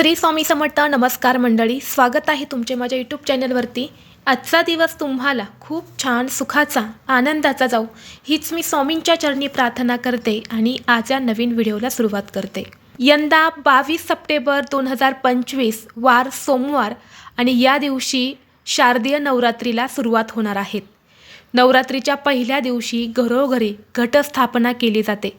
श्री स्वामी समर्थ नमस्कार मंडळी. स्वागत आहे तुमचे माझ्या यूट्यूब चॅनलवरती आजचा दिवस तुम्हाला खूप छान सुखाचा आनंदाचा जाऊ हीच मी स्वामींच्या चरणी प्रार्थना करते आणि आज या नवीन व्हिडिओला सुरुवात करते. यंदा बावीस सप्टेंबर दोन हजार पंचवीस वार सोमवार आणि या दिवशी शारदीय नवरात्रीला सुरुवात होणार आहेत नवरात्रीच्या पहिल्या दिवशी घरोघरी घटस्थापना केली जाते.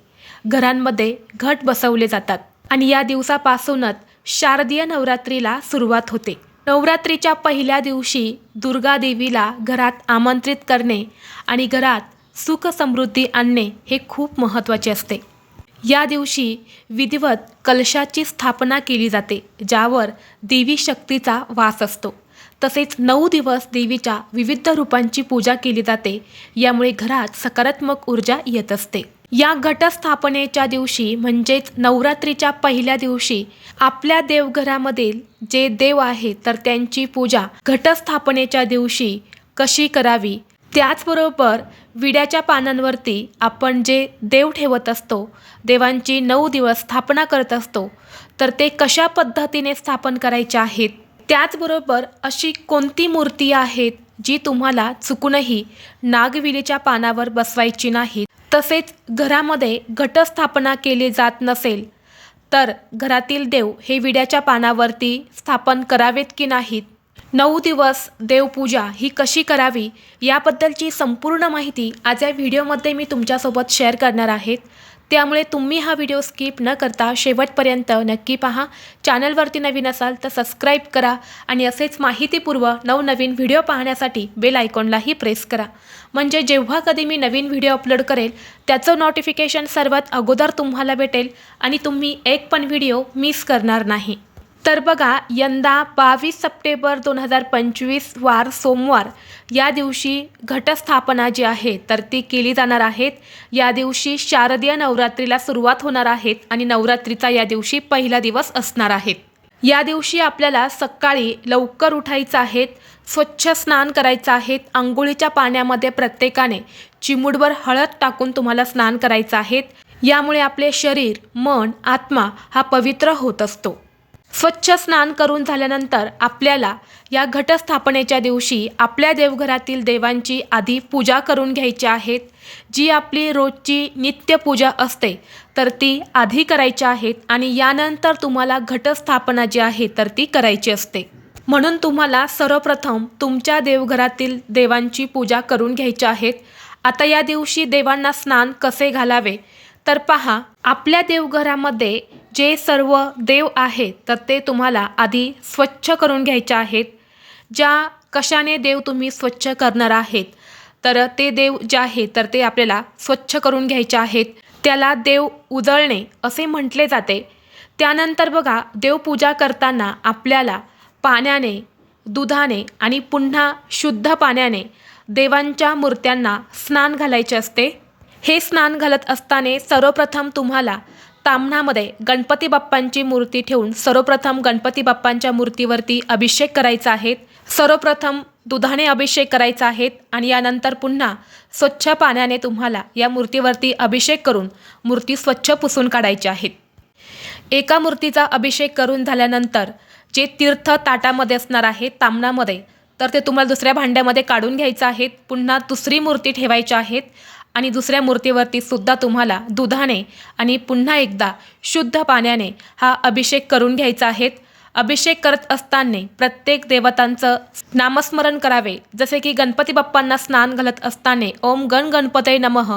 घरांमध्ये घट बसवले जातात आणि या दिवसापासूनच शारदीय नवरात्रीला सुरुवात होते. नवरात्रीच्या पहिल्या दिवशी दुर्गा देवीला घरात आमंत्रित करणे आणि घरात सुख समृद्धी आणणे हे खूप महत्त्वाचे असते. या दिवशी विधिवत कलशाची स्थापना केली जाते ज्यावर देवी शक्तीचा वास असतो. तसेच नऊ दिवस देवीच्या विविध रूपांची पूजा केली जाते यामुळे घरात सकारात्मक ऊर्जा येत असते. या घटस्थापनेच्या दिवशी म्हणजेच नवरात्रीच्या पहिल्या दिवशी आपल्या देवघरामधील जे देव आहेत तर त्यांची पूजा घटस्थापनेच्या दिवशी कशी करावी? त्याचबरोबर विड्याच्या पानांवरती आपण जे देव ठेवत असतो देवांची नऊ दिवस स्थापना करत असतो तर ते कशा पद्धतीने स्थापन करायचे आहेत? त्याचबरोबर अशी कोणती मूर्ती आहेत जी तुम्हाला चुकूनही नागविलीच्या पानावर बसवायची नाही तसेच घरामध्ये घटस्थापना केली जात नसेल तर घरातील देव हे विड्याच्या पानावरती स्थापन करावेत की नाहीत? नऊ दिवस देवपूजा ही कशी करावी याबद्दलची संपूर्ण माहिती आज या व्हिडिओमध्ये मी तुमच्यासोबत शेअर करणार आहेत त्यामुळे तुम्ही हा व्हिडिओ स्किप न करता शेवटपर्यंत नक्की पहा. चॅनलवरती नवीन असाल तर सबस्क्राईब करा आणि असेच माहितीपूर्व नवनवीन व्हिडिओ पाहण्यासाठी बेल आयकॉनलाही प्रेस करा. म्हणजे जेव्हा कधी मी नवीन व्हिडिओ अपलोड करेल त्याचं नोटिफिकेशन सर्वात अगोदर तुम्हाला भेटेल आणि तुम्ही एक पण व्हिडिओ मिस करणार नाही. तर बघा यंदा बावीस सप्टेंबर दोन हजार पंचवीस वार सोमवार या दिवशी घटस्थापना जी आहे तर ती केली जाणार आहेत. या दिवशी शारदीय नवरात्रीला सुरुवात होणार आहेत आणि नवरात्रीचा या दिवशी पहिला दिवस असणार आहेत. या दिवशी आपल्याला सकाळी लवकर उठायचं आहेत स्वच्छ स्नान करायचं आहेत आंघोळीच्या पाण्यामध्ये प्रत्येकाने चिमूडभर हळद टाकून तुम्हाला स्नान करायचं आहेत यामुळे आपले शरीर मन आत्मा हा पवित्र होत असतो. स्वच्छ स्नान करून झाल्यानंतर आपल्याला या घटस्थापनेच्या दिवशी आपल्या देवघरातील देवांची आधी पूजा करून घ्यायची आहेत. जी आपली रोजची नित्यपूजा असते तर ती आधी करायची आहेत आणि यानंतर तुम्हाला घटस्थापना जी आहे तर ती करायची असते. म्हणून तुम्हाला सर्वप्रथम तुमच्या देवघरातील देवांची पूजा करून घ्यायची आहेत. आता या दिवशी देवांना स्नान कसे घालावे तर पहा आपल्या देवघरामध्ये जे सर्व देव आहेत तर ते तुम्हाला आधी स्वच्छ करून घ्यायचे आहेत. ज्या कशाने देव तुम्ही स्वच्छ करणार आहेत तर ते देव जे आहे तर ते आपल्याला स्वच्छ करून घ्यायचे आहेत. त्याला देव उजळणे असे म्हटले जाते. त्यानंतर बघा देवपूजा करताना आपल्याला पाण्याने दुधाने आणि पुन्हा शुद्ध पाण्याने देवांच्या मूर्त्यांना स्नान घालायचे असते. हे स्नान घालत असताना सर्वप्रथम तुम्हाला ताम्हणामध्ये गणपती बाप्पांची मूर्ती ठेवून सर्वप्रथम गणपती बाप्पांच्या मूर्तीवरती अभिषेक करायचा आहे. सर्वप्रथम दुधाने अभिषेक करायचा आहे आणि यानंतर पुन्हा स्वच्छ पाण्याने तुम्हाला या मूर्तीवरती अभिषेक करून मूर्ती स्वच्छ पुसून काढायची आहेत एका मूर्तीचा अभिषेक करून झाल्यानंतर जे तीर्थ ताटामध्ये असणार आहे तामणामध्ये तर ते तुम्हाला दुसऱ्या भांड्यामध्ये काढून घ्यायचं आहेत पुन्हा दुसरी मूर्ती ठेवायची आहेत आणि दुसऱ्या मूर्तीवरती सुद्धा तुम्हाला दुधाने आणि पुन्हा एकदा शुद्ध पाण्याने हा अभिषेक करून घ्यायचा आहे अभिषेक करत असताना प्रत्येक देवतांचं नामस्मरण करावे. जसे की गणपती बाप्पांना स्नान घालत असताना ओम गण गणपते नमः.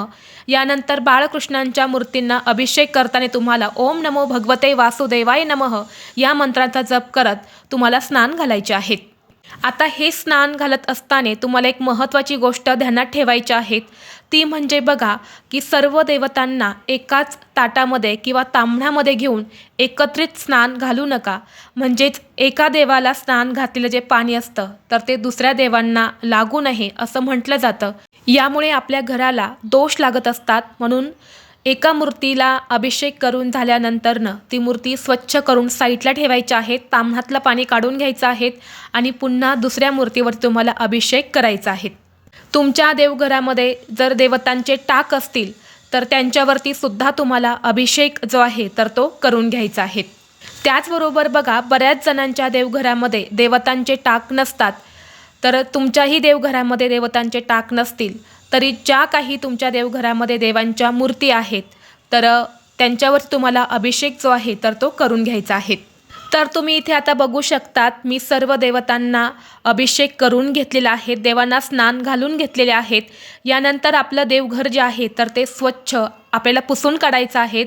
यानंतर बाळकृष्णांच्या मूर्तींना अभिषेक करताना तुम्हाला ओम नमो भगवते वासुदेवाय नमः या मंत्राचा जप करत तुम्हाला स्नान घालायचे आहेत. आता हे स्नान घालत असताना तुम्हाला एक महत्त्वाची गोष्ट ध्यानात ठेवायची आहेत ती म्हणजे बघा की सर्व देवतांना एकाच ताटामध्ये किंवा तांबण्यामध्ये घेऊन एकत्रित स्नान घालू नका. म्हणजेच एका देवाला स्नान घातलेलं जे पाणी असतं तर ते दुसऱ्या देवांना लागू नये असं म्हटलं जातं. यामुळे आपल्या घराला दोष लागत असतात. म्हणून एका मूर्तीला अभिषेक करून झाल्यानंतरनं ती मूर्ती स्वच्छ करून साईडला ठेवायची आहे ताम्हातलं पाणी काढून घ्यायचं आहे आणि पुन्हा दुसऱ्या मूर्तीवर तुम्हाला अभिषेक करायचा आहे. तुमच्या देवघरामध्ये जर देवतांचे टाक असतील तर त्यांच्यावरती सुद्धा तुम्हाला अभिषेक जो आहे तर तो करून घ्यायचा आहे. त्याचबरोबर बघा बऱ्याच जणांच्या देवघरामध्ये देवतांचे टाक नसतात. तर तुमच्याही देवघरामध्ये देवतांचे टाक नसतील तरी ज्या काही तुमच्या देवघरामध्ये देवांच्या मूर्ती आहेत तर त्यांच्यावर तुम्हाला अभिषेक जो आहे तर तो करून घ्यायचा आहे. तर तुम्ही इथे आता बघू शकतात मी सर्व देवतांना अभिषेक करून घेतलेला आहे देवांना स्नान घालून घेतलेले आहेत. यानंतर आपलं देवघर जे आहे तर ते स्वच्छ आपल्याला पुसून काढायचं आहेत.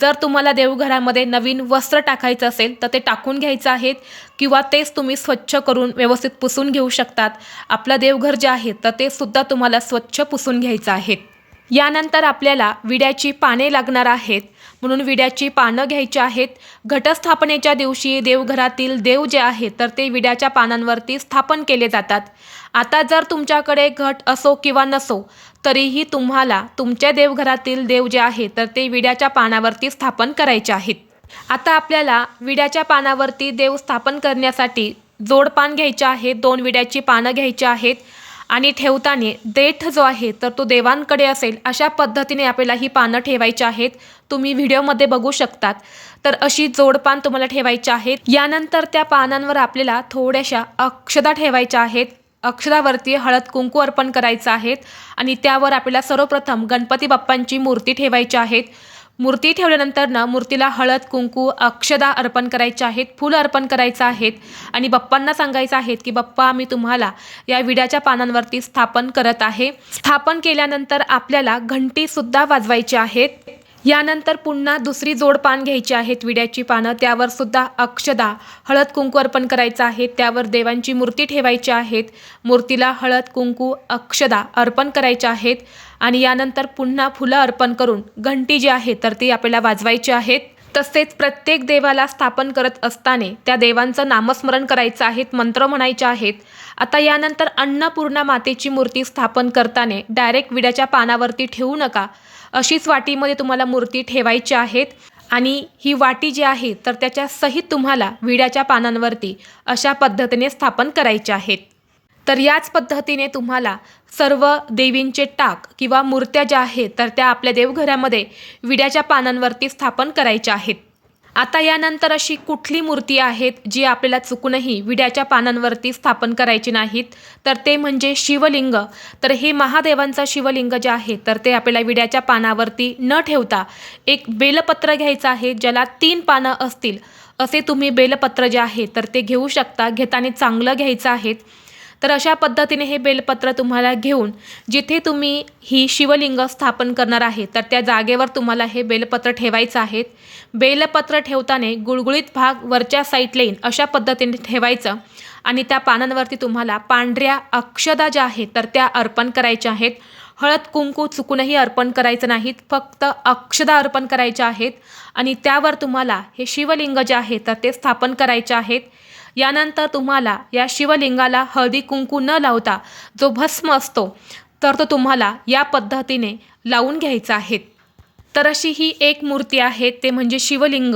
जर तुम्हाला देवघरामध्ये नवीन वस्त्र टाकायचं असेल तर ते टाकून घ्यायचं आहेत किंवा तेच तुम्ही स्वच्छ करून व्यवस्थित पुसून घेऊ शकतात. आपलं देवघर जे आहे तर ते सुद्धा तुम्हाला स्वच्छ पुसून घ्यायचं आहे यानंतर आपल्याला विड्याची पाने लागणार आहेत. म्हणून विड्याची पानं घ्यायची आहेत. घटस्थापनेच्या दिवशी देवघरातील देव जे आहेत तर ते विड्याच्या पानांवरती स्थापन केले जातात. आता जर तुमच्याकडे घट असो किंवा नसो तरीही तुम्हाला तुमच्या देवघरातील देव जे आहे तर ते विड्याच्या पानावरती स्थापन करायचे आहेत. आता आपल्याला विड्याच्या पानावरती देव स्थापन करण्यासाठी जोडपान घ्यायचे आहे. दोन विड्याची पानं घ्यायची आहेत. आणि ठेवताना देठ जो आहे तर तो देवांकडे असेल अशा पद्धतीने आपल्याला ही पानं ठेवायची आहेत. तुम्ही व्हिडिओमध्ये बघू शकतात. तर अशी जोडपान तुम्हाला ठेवायची आहेत. यानंतर त्या पानांवर आपल्याला थोड्याशा अक्षदा ठेवायच्या आहेत. अक्षरावरती हळद कुंकू अर्पण करायचं आहेत. आणि त्यावर आपल्याला सर्वप्रथम गणपती बाप्पांची मूर्ती ठेवायची आहेत. मूर्ती ठेवल्यानंतर ना मूर्तीला हळद कुंकू अक्षदा अर्पण करायच्या आहेत फुलं अर्पण करायचं आहेत आणि बाप्पांना सांगायचं आहेत की बाप्पा मी तुम्हाला या विड्याच्या पानांवरती स्थापन करत आहे. स्थापन केल्यानंतर आपल्याला घंटीसुद्धा वाजवायची आहेत. यानंतर पुन्हा दुसरी जोडपान घ्यायची आहेत विड्याची पानं. त्यावर सुद्धा अक्षदा हळद कुंकू अर्पण करायचं आहे त्यावर देवांची मूर्ती ठेवायची आहेत. मूर्तीला हळद कुंकू अक्षदा अर्पण करायच्या आहेत. आणि यानंतर पुन्हा फुलं अर्पण करून घंटी जी आहे तर ती आपल्याला वाजवायची आहेत. तसेच प्रत्येक देवाला स्थापन करत असताना त्या देवांचं नामस्मरण करायचं आहेत मंत्र म्हणायचे आहेत. आता यानंतर अन्नपूर्णा मातेची मूर्ती स्थापन करताना डायरेक्ट विड्याच्या पानावरती ठेवू नका. अशीच वाटीमध्ये तुम्हाला मूर्ती ठेवायची आहेत. आणि ही वाटी जी आहे तर त्याच्या सहित तुम्हाला विड्याच्या पानांवरती अशा पद्धतीने स्थापन करायचे आहेत. तर याच पद्धतीने तुम्हाला सर्व देवींचे टाक किंवा मूर्त्या ज्या आहेत तर त्या आपल्या देवघरामध्ये विड्याच्या पानांवरती स्थापन करायच्या आहेत. आता यानंतर अशी कुठली मूर्ती आहेत जी आपल्याला चुकूनही विड्याच्या पानांवरती स्थापन करायची नाहीत? तर ते म्हणजे शिवलिंग. तर हे महादेवांचं शिवलिंग जे आहे तर ते आपल्याला विड्याच्या पानावरती न ठेवता एक बेलपत्र घ्यायचं आहे ज्याला तीन पानं असतील. असे तुम्ही बेलपत्र जे आहे तर ते घेऊ शकता. घेताना चांगलं घ्यायचं आहे. तर अशा पद्धतीने हे बेलपत्र तुम्हाला घेऊन जिथे तुम्ही ही शिवलिंग स्थापन करणार आहे तर त्या जागेवर तुम्हाला हे बेलपत्र ठेवायचं आहे. बेलपत्र ठेवताना गुळगुळीत भाग वरच्या साईडला येईन अशा पद्धतीने ठेवायचं आणि त्या पानांवरती तुम्हाला पांढऱ्या अक्षदा ज्या आहेत तर त्या अर्पण करायच्या आहेत. हळद कुंकू चुकूनही अर्पण करायचं नाहीत फक्त अक्षदा अर्पण करायच्या आहेत. आणि त्यावर तुम्हाला हे शिवलिंग जे आहे तर ते स्थापन करायचे आहेत. यानंतर तुम्हाला या शिवलिंगाला हळदी कुंकू न लावता जो भस्म असतो तर तो तुम्हाला या पद्धतीने लावून घ्यायचा आहे. तर अशी ही एक मूर्ती आहे ते म्हणजे शिवलिंग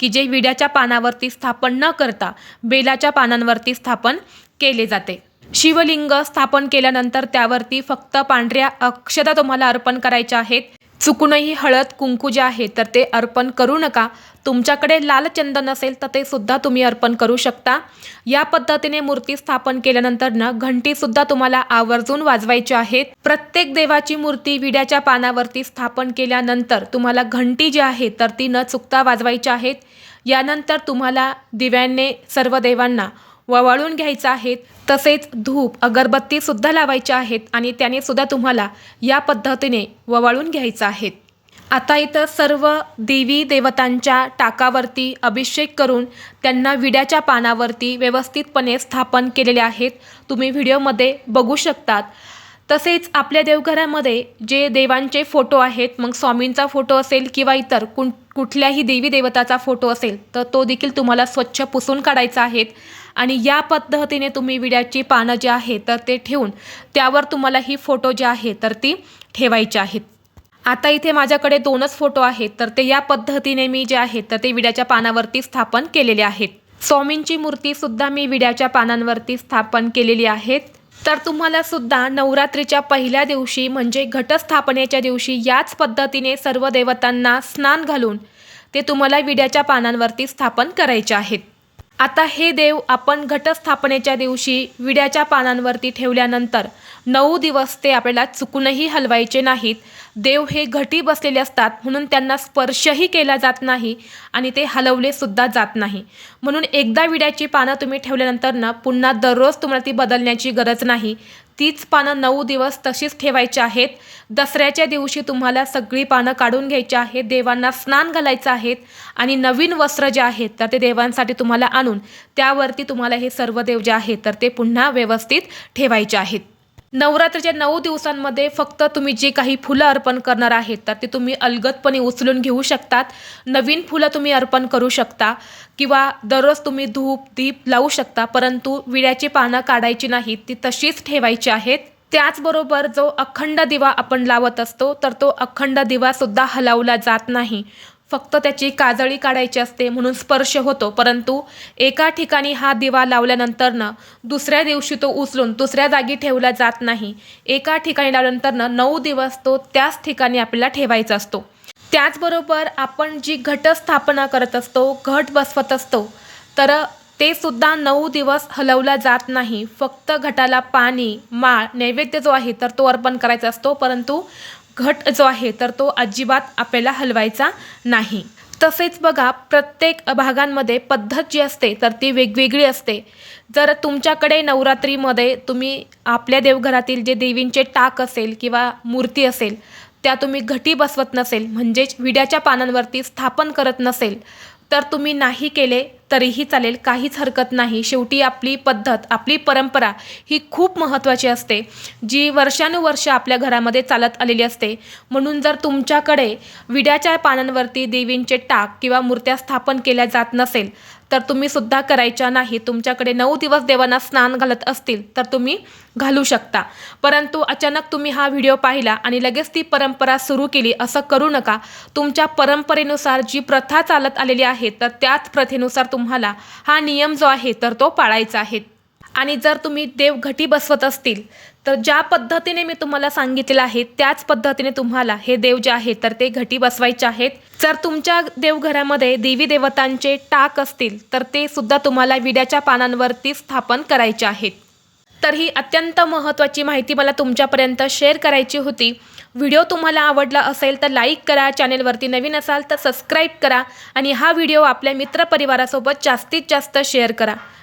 की जे विड्याच्या पानावरती स्थापन न करता बेलाच्या पानांवरती स्थापन केले जाते. शिवलिंग स्थापन केल्यानंतर त्यावरती फक्त पांढऱ्या अक्षता तुम्हाला अर्पण करायच्या आहेत. चुकूनही हळद कुंकू जे आहे तर ते अर्पण करू नका. तुमच्याकडे लाल चंदन असेल तर ते सुद्धा तुम्ही अर्पण करू शकता. या पद्धतीने मूर्ती स्थापन केल्यानंतर ना घंटीसुद्धा तुम्हाला आवर्जून वाजवायची आहेत प्रत्येक देवाची मूर्ती विड्याच्या पानावरती स्थापन केल्यानंतर तुम्हाला घंटी जी आहे तर ती न चुकता वाजवायची आहेत यानंतर तुम्हाला दिव्यांनी सर्व देवांना ववाळून घ्यायचं आहेत तसेच धूप अगरबत्तीसुद्धा लावायच्या आहेत आणि त्याने सुद्धा तुम्हाला या पद्धतीने ववाळून घ्यायचं आहे आता इथं सर्व देवी देवतांच्या टाकावरती अभिषेक करून त्यांना विड्याच्या पानावरती व्यवस्थितपणे स्थापन केलेले आहेत. तुम्ही व्हिडिओमध्ये बघू शकतात. तसेच आपल्या देवघरामध्ये जे देवांचे फोटो आहेत मग स्वामींचा फोटो असेल किंवा इतर कुण कुठल्याही देवी देवताचा फोटो असेल तर तो देखील तुम्हाला स्वच्छ पुसून काढायचा आहे. आणि या पद्धतीने तुम्ही विड्याची पानं जी आहे तर ते ठेवून त्यावर तुम्हाला ही फोटो जी आहे तर ती ठेवायची आहेत. आता इथे माझ्याकडे दोनच फोटो आहेत तर ते या पद्धतीने मी जे आहेत तर ते विड्याच्या पानावरती स्थापन केलेले आहेत. स्वामींची मूर्तीसुद्धा मी विड्याच्या पानांवरती स्थापन केलेली आहेत. तर तुम्हाला सुद्धा नवरात्रीच्या पहिल्या दिवशी म्हणजे घटस्थापनेच्या दिवशी याच पद्धतीने सर्व देवतांना स्नान घालून ते तुम्हाला विड्याच्या पानांवरती स्थापन करायचे आहेत. आता हे देव आपण घटस्थापनेच्या दिवशी विड्याच्या पानांवरती ठेवल्यानंतर नऊ दिवस ते आपल्याला चुकूनही हलवायचे नाहीत. देव हे घटी बसलेले असतात म्हणून त्यांना स्पर्शही केला जात नाही आणि ते हलवले सुद्धा जात नाही. म्हणून एकदा विड्याची पानं तुम्ही ठेवल्यानंतर ना पुन्हा दररोज तुम्हाला ती बदलण्याची गरज नाही. तीच पानं नऊ दिवस तशीच ठेवायची आहेत. दसऱ्याच्या दिवशी तुम्हाला सगळी पानं काढून घ्यायची आहेत. देवांना स्नान घालायचं आहेत आणि नवीन वस्त्र जे आहेत तर ते देवांसाठी तुम्हाला आणून त्यावरती तुम्हाला हे सर्व देव जे आहेत तर ते पुन्हा व्यवस्थित ठेवायचे आहेत. नवरात्रीच्या नऊ दिवसांमध्ये फक्त तुम्ही जी काही फुलं अर्पण करणार आहेत तर ते तुम्ही अलगदपणे उचलून घेऊ शकतात. नवीन फुलं तुम्ही अर्पण करू शकता. किंवा दररोज तुम्ही धूप दीप लावू शकता परंतु विड्याची पानं काढायची नाहीत ती तशीच ठेवायची आहेत. त्याचबरोबर जो अखंड दिवा आपण लावत असतो तर तो अखंड दिवासुद्धा हलवला जात नाही. फक्त त्याची काजळी काढायची असते म्हणून स्पर्श होतो परंतु एका ठिकाणी हा दिवा लावल्यानंतरनं दुसऱ्या दिवशी तो उचलून दुसऱ्या जागी ठेवला जात नाही. एका ठिकाणी लावल्यानंतरनं नऊ दिवस तो त्याच ठिकाणी आपल्याला ठेवायचा असतो. त्याचबरोबर आपण जी घटस्थापना करत असतो घट बसवत असतो तर ते सुद्धा नऊ दिवस हलवला जात नाही. फक्त घटाला पाणी माळ नैवेद्य जो आहे तर तो अर्पण करायचा असतो परंतु घट जो आहे तर तो अजिबात आपल्याला हलवायचा नाही. तसेच बघा प्रत्येक भागांमध्ये पद्धत जी असते तर ती वेगवेगळी असते. जर तुमच्याकडे नवरात्रीमध्ये तुम्ही आपल्या देवघरातील जे देवींचे टाक असेल किंवा मूर्ती असेल त्या तुम्ही घटी बसवत नसेल म्हणजेच विड्याच्या पानांवरती स्थापन करत नसेल तर तुम्ही नाही केले तरीही चालेल काहीच हरकत नाही. शेवटी आपली पद्धत आपली परंपरा ही खूप महत्त्वाची असते जी वर्षानुवर्ष आपल्या घरामध्ये चालत आलेली असते. म्हणून जर तुमच्याकडे विड्याच्या पानांवरती देवींचे टाक किंवा मूर्त्या स्थापन केल्या जात नसेल तर तुम्ही सुद्धा करायच्या नाही. तुमच्याकडे नऊ दिवस देवांना स्नान घालत असतील तर तुम्ही घालू शकता. परंतु अचानक तुम्ही हा व्हिडिओ पाहिला आणि लगेच ती परंपरा सुरू केली असं करू नका. तुमच्या परंपरेनुसार जी प्रथा चालत आलेली आहे तर त्याच प्रथेनुसार तुम्हाला हा नियम जो आहे तर तो पाळायचा आहे. आणि जर तुम्ही देव घटी बसवत असतील तर ज्या पद्धतीने मी तुम्हाला सांगितलेलं आहे त्याच पद्धतीने तुम्हाला हे देव जे आहे तर ते घटी बसवायचे आहेत. जर तुमच्या देवघरामध्ये देवी देवतांचे टाक असतील तर ते सुद्धा तुम्हाला विड्याच्या पानांवरती स्थापन करायचे आहेत. तर ही अत्यंत महत्त्वाची माहिती मला तुमच्यापर्यंत शेअर करायची होती. व्हिडिओ तुम्हाला आवडला असेल तर लाईक करा चॅनेलवरती नवीन असाल तर सबस्क्राईब करा आणि हा व्हिडिओ आपल्या मित्रपरिवारासोबत जास्तीत जास्त शेअर करा.